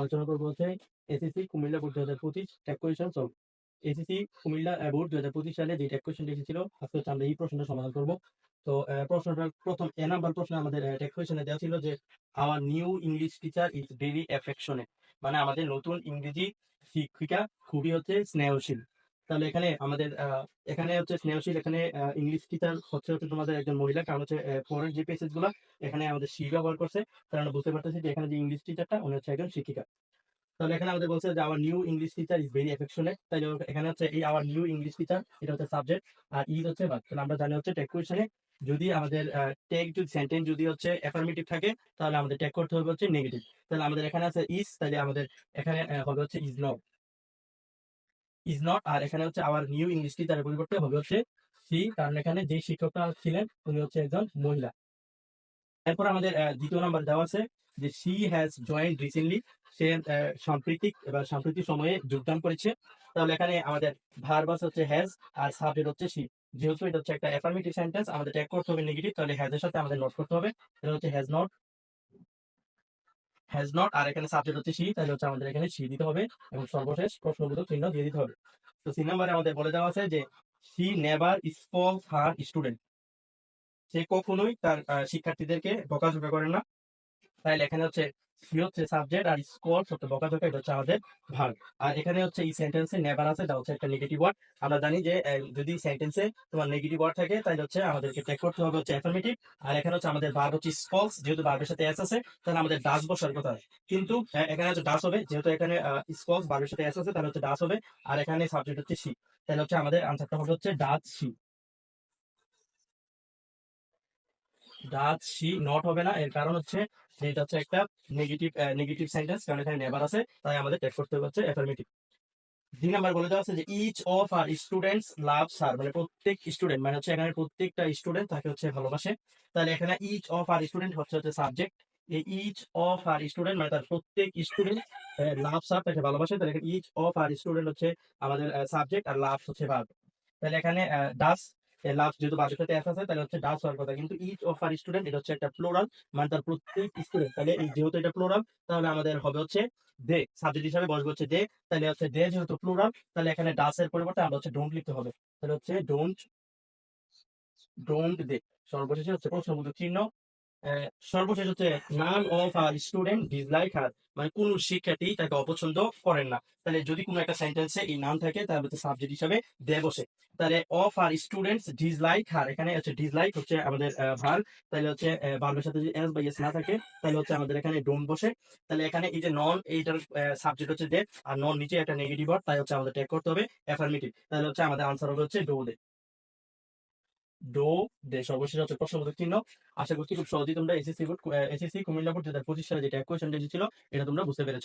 আলোচনা করব হচ্ছে এসএসসি কুমিল্লা বোর্ড দু হাজার পঁচিশ question solve SSC Cumilla board দু হাজার পঁচিশ সালে যে ট্যাক কোয়েশনটা এসেছিল, আজকে হচ্ছে আমরা এই প্রশ্নটা সমাধান করব। তো প্রশ্নটা প্রথম, এ নাম্বার প্রশ্ন আমাদের ট্যাক কোয়েশনে দেওয়া ছিল যে our new English teacher is very affectionate মানে আমাদের নতুন ইংরেজি শিক্ষিকা খুবই হচ্ছে স্নেহশীল। তাহলে এখানে আমাদের এখানে হচ্ছে স্নেহশীল এখানে ইংলিশ টিচার হচ্ছে হচ্ছে তোমাদের একজন মহিলা, কারণ হচ্ছে পরের যে পেসেজগুলা, এখানে আমাদের সি ব্যবহার করছে আমরা বুঝতে পারতেছি যে এখানে যে ইংলিশ টিচারটা উনি হচ্ছে একজন শিক্ষিকা। তাহলে এখানে আমাদের বলছে যে our new English teacher is very affectionate তাই এখানে হচ্ছে এই আওয়ার নিউ ইংলিশ টিচার এটা হচ্ছে সাবজেক্ট আর ইজ হচ্ছে ভার্ব তাহলে আমরা জানি হচ্ছে টেক কোয়েশনে যদি আমাদের টেক যদি সেন্টেন্স যদি হচ্ছে অ্যাফার্মেটিভ থাকে, তাহলে আমাদের টেক করতে হবে হচ্ছে নেগেটিভ তাহলে আমাদের এখানে আছে ইজ তাহলে আমাদের এখানে হবে হচ্ছে ইজ নট ইজ নট আর এখানে হচ্ছে আওয়ার নিউ ইংলিশ টিচারের পরিবর্তে হবে হচ্ছে সি কারণ এখানে যে শিক্ষকটা ছিলেন, উনি হচ্ছে একজন মহিলা। এরপর আমাদের দ্বিতীয় নাম্বার দেওয়া আছে যে সি হ্যাজ জয়েন্ট রিসেন্টলি সে সাম্প্রতিক, এবার সাম্প্রতিক সময়ে যোগদান করেছে। তাহলে এখানে আমাদের ভার্বাস হচ্ছে হ্যাজ আর সাবজেক্ট হচ্ছে সি যেহেতু এটা হচ্ছে একটা অ্যাফার্মেটিভ সেন্টেন্স আমাদের ট্যাগ করতে হবে নেগেটিভ তাহলে হ্যাজ এর সাথে আমাদের নোট করতে হবে। এটা হচ্ছে হ্যাজ নট হ্যাজ নট আর এখানে সাবজেক্ট হচ্ছে সি তাহলে হচ্ছে আমাদের এখানে সি দিতে হবে এবং সর্বশেষ প্রশ্নবোধক চিহ্ন দিয়ে দিতে হবে। তো সি নাম্বারে আমাদের বলে দেওয়া আছে যে she never spoil her student সে কখনোই তার শিক্ষার্থীদেরকে বকাঝকা করে না। তাইলে এখানে হচ্ছে সি হচ্ছে সাবজেক্ট আর স্কোর এটা হচ্ছে আমাদের ভাগ আর এখানে হচ্ছে এই সেন্টেন্সে নেভার আছে এটা হচ্ছে একটা নেগেটিভ ওয়ার্ড আমরা জানি যে যদি সেন্টেন্সে তোমার নেগেটিভ ওয়ার্ড থাকে, তাহলে হচ্ছে আমাদেরকে করতে হবে হচ্ছে অ্যাফার্মেটিভ আর এখানে হচ্ছে আমাদের ভার্ব হচ্ছে যেহেতু ভার্বের সাথে এস আছে, তাহলে আমাদের ডাস বসার কথা কিন্তু এখানে হচ্ছে ডাস হবে, যেহেতু এখানে স্পলস ভার্বের সাথে এস আছে, তাহলে হচ্ছে ডাস হবে। আর এখানে সাবজেক্ট হচ্ছে সি তাহলে হচ্ছে আমাদের আনসারটা হচ্ছে does she does she not হবে না? এর কারণ হচ্ছে এটা হচ্ছে একটা নেগেটিভ নেগেটিভ সেন্টেন্স কারণ এখানে নেভার আছে, তাই আমাদের টেক করতে হচ্ছে অ্যাফার্মেটিভ দুই নাম্বার বলে দেওয়া আছে যে each of our students love sir মানে প্রত্যেক স্টুডেন্ট মানে হচ্ছে এখানে প্রত্যেকটা স্টুডেন্ট তাকে হচ্ছে ভালোবাসে। তাহলে এখানে ইচ অফ আর স্টুডেন্ট হচ্ছে হচ্ছে subject each of our student মানে তার প্রত্যেক স্টুডেন্ট লাভ স্যার তাকে ভালোবাসে। তাহলে এখানে ইচ অফ আর স্টুডেন্ট হচ্ছে আমাদের সাবজেক্ট আর লাভ হচ্ছে ভার্ব তাহলে এখানে ডাস লাভ যেহেতু সাথে এস আছে, তাহলে হচ্ছে ডাস হওয়ার কথা। কিন্তু ইচ অফ আর স্টুডেন্ট এটা হচ্ছে একটা প্লোরাল মানে তার প্রত্যেক স্টুডেন্ট তাহলে যেহেতু এটা প্লোরাল তাহলে আমাদের হবে হচ্ছে দে সাবজেক্ট হিসাবে বসবে হচ্ছে দে, তাহলে হচ্ছে দে যেহেতু প্লোরাল তাহলে এখানে ডাস এর পরিবর্তে আমরা হচ্ছে ডোন্ট লিখতে হবে। তাহলে হচ্ছে ডোন্ট ডোন্ট দে, সর্বশেষে হচ্ছে প্রশ্নবোধক চিহ্ন সর্বশেষ হচ্ছে none of our student dislike her মানে কোন শিক্ষার্থী তাকে অপছন্দ করেন না। তাহলে যদি কোনো একটা সেন্টেন্সে এই নাম থাকে, তাহলে হচ্ছে সাবজেক্ট হিসাবে দে বসে। তাহলে of our students dislike her এখানে হচ্ছে ডিসলাইক হচ্ছে আমাদের ভার তাহলে হচ্ছে ভার্বের সাথে যদি এস বা এস না থাকে, তাহলে হচ্ছে আমাদের এখানে ডোন্ট বসে। তাহলে এখানে এই যে নন এইটার সাবজেক্ট হচ্ছে দে। আর নন নিচে একটা নেগেটিভ ওয়ার্ড তাই হচ্ছে আমাদের টেক করতে হবে অ্যাফার্মেটিভ তাহলে হচ্ছে আমাদের আনসার হবে হচ্ছে ডো দে ডো দে সর্বশেষ হচ্ছে প্রশ্নবোধক চিহ্ন। আশা করছি খুব সহজেই তোমরা এসএসসি এসএসসি কুমিল্লা বোর্ড দু হাজার পঁচিশ সালে যেটা কোয়েশন এসেছিল এটা তোমরা বুঝতে পেরেছ।